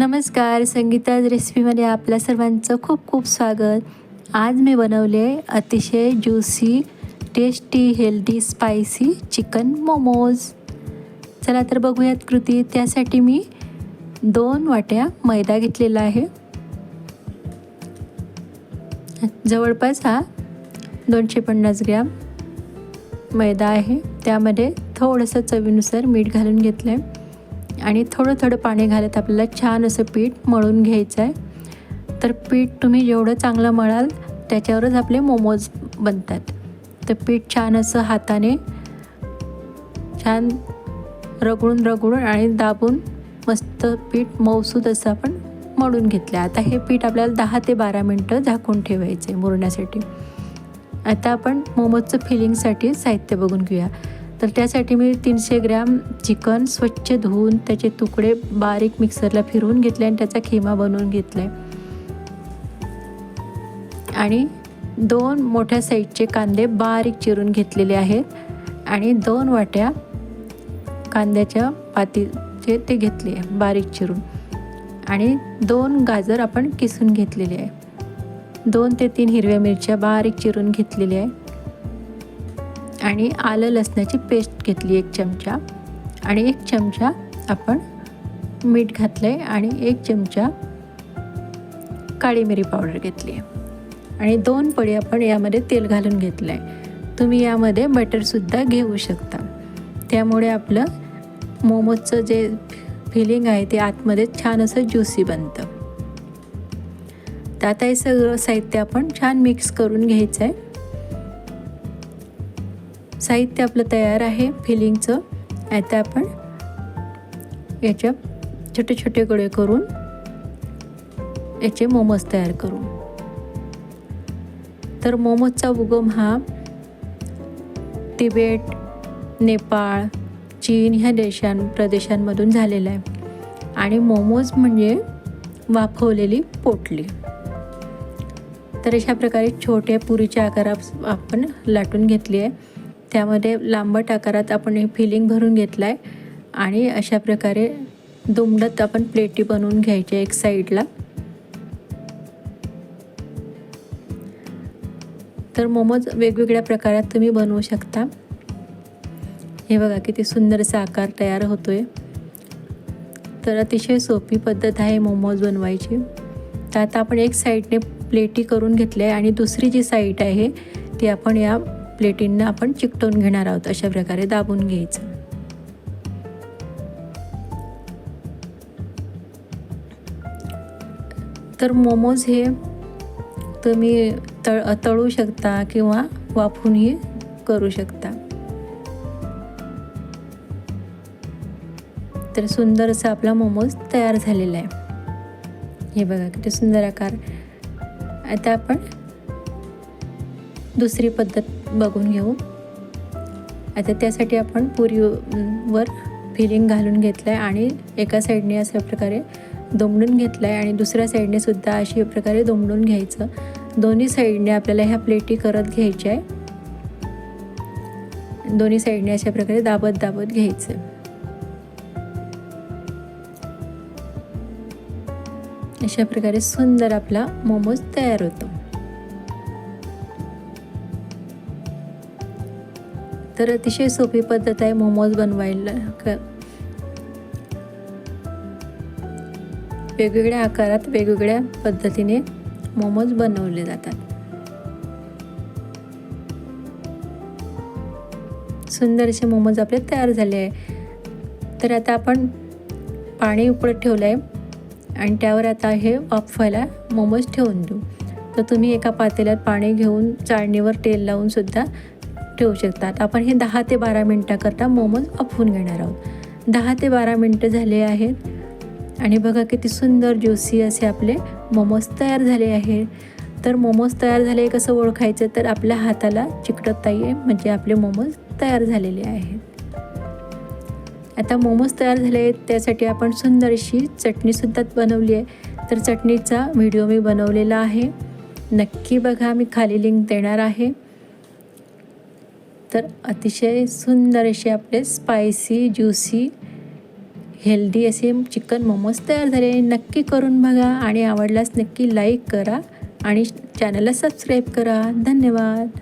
नमस्कार संगीताज रेसिपीमध्ये आपल्या सर्वांचं खूप खूप स्वागत. आज मी बनवले अतिशय juicy tasty healthy spicy chicken momos चला तर बघूयात कृती. त्यासाठी मी दोन वाट्या मैदा घेतलेला आहे. जवळपास हा दोनशे पन्नास ग्रॅम मैदा आहे. त्यामध्ये थोडंसं चवीनुसार मीठ घालून घेतलं आहे आणि थोडं थोडं पाणी घालत आपल्याला छान असं पीठ मळून घ्यायचं आहे. तर पीठ तुम्ही जेवढं चांगलं मळाल त्याच्यावरच आपले मोमोज बनतात. तर पीठ छान असं हाताने छान रगडून रगडून आणि दाबून मस्त पीठ मौसूद असं आपण मळून घेतलं आता हे पीठ आपल्याला दहा ते बारा मिनटं झाकून ठेवायचं आहे मुरण्यासाठी. आता आपण मोमोजचं फिलिंगसाठी साहित्य बघून घेऊया. तर त्यासाठी मी तीनशे ग्रॅम चिकन स्वच्छ धुवून त्याचे तुकडे बारीक मिक्सरला फिरवून घेतले आणि त्याचा खिमा बनवून घेतला आणि दोन मोठ्या साईजचे कांदे बारीक चिरून घेतलेले आहेत. आणि दोन वाट्या कांद्याच्या पातीचे ते घेतले आहे बारीक चिरून. आणि दोन गाजर आपण किसून घेतलेले आहे. दोन ते तीन हिरव्या मिरच्या बारीक चिरून घेतलेल्या आहे आणि आलं लसणाची पेस्ट घेतली एक चमचा. आणि एक चमचा आपण मीठ घातलं आहे आणि एक चमचा काळी मिरी पावडर घेतली आहे. आणि दोन पडी आपण यामध्ये तेल घालून घेतलं आहे तुम्ही यामध्ये बटरसुद्धा घेऊ शकता. त्यामुळे आपलं मोमोजचं जे फिलिंग आहे ते आतमध्ये छान असं ज्युसी बनतं. तर आता हे सगळं साहित्य आपण छान मिक्स करून घ्यायचं आहे साहित्य आपलं तयार आहे फिलिंगचं आता आपण याच्या छोटे छोटे गोळे करून याचे मोमोज तयार करू. तर मोमोजचा उगम हा तिबेट नेपाळ चीन ह्या देशां प्रदेशांमधून झालेला आहे. आणि मोमोज म्हणजे वाफवलेली पोटली. तर अशा प्रकारे छोट्या पुरीच्या आकारात आपण लाटून घेतली आहे. त्यामध्ये लांबट आकारात आपण हे फिलिंग भरून घेतलं आहे आणि अशा प्रकारे दुमडत आपण प्लेटी बनवून घ्यायच्या एक साईडला. तर मोमोज वेगवेगळ्या प्रकारात तुम्ही बनवू शकता. हे बघा किती सुंदरसा आकार तयार होतो आहे तर अतिशय सोपी पद्धत आहे मोमोज बनवायची. तर आता आपण एक साईडने प्लेटी करून घेतली आहे आणि दुसरी जी साईड आहे ती आपण या प्लेटींना आपण चिकटवून घेणार आहोत अशा प्रकारे दाबून घ्यायचं. तर मोमोज हे तुम्ही तळ तळू शकता किंवा वाफूनही करू शकता. तर सुंदर असा आपला मोमोज तयार झालेला आहे. हे बघा किती सुंदर आकार. आता आपण दुसरी पद्धत बघून घेऊ. आता त्यासाठी आपण पुरीवर फिलिंग घालून घेतलं आहे आणि एका साईडने अशा प्रकारे दोमडून घेतलं आहे आणि दुसऱ्या साईडने सुद्धा अशी प्रकारे दोमडून घ्यायचं. दोन्ही साईडने आपल्याला ह्या प्लेटी करत घ्यायच्या आहे दोन्ही साईडने अशा प्रकारे दाबत दाबत घ्यायचं. अशा प्रकारे सुंदर आपला मोमोज तयार होतो. तर अतिशय सोपी पद्धत आहे मोमोज बनवायला. क वेगवेगळ्या आकारात वेगवेगळ्या पद्धतीने मोमोज बनवले जातात. सुंदर असे मोमोज आपले तयार झाले आहे. तर आता आपण पाणी उकळत ठेवलं आहे आणि त्यावर आता हे वाफवायला मोमोज ठेवून देऊ. तर तुम्ही एका पातेल्यात पाणी घेऊन चाळणीवर तेल लावून सुद्धा ठेवू शकतात. आपण हे दहा ते बारा मिनटाकरता मोमोज वाफवून घेणार आहोत. दहा ते बारा मिनटं झाले आहेत. आणि बघा किती सुंदर ज्युसी असे आपले मोमोज तयार झाले आहेत. तर मोमोज तयार झाले कसं ओळखायचं? तर आपल्या हाताला चिकटत आहे म्हणजे आपले मोमोज तयार झालेले आहेत. आता मोमोज तयार झाले आहेत त्यासाठी आपण सुंदर अशी चटणीसुद्धा बनवली आहे. तर चटणीचा व्हिडिओ मी बनवलेला आहे. नक्की बघा मी खाली लिंक देणार आहे. तर अतिशय सुंदर असे आपले स्पायसी ज्युसी हेल्दी असे चिकन मोमोज तयार झाले नक्की करून बघा आणि आवडल्यास नक्की लाईक करा आणि चॅनलला सबस्क्राईब करा. धन्यवाद.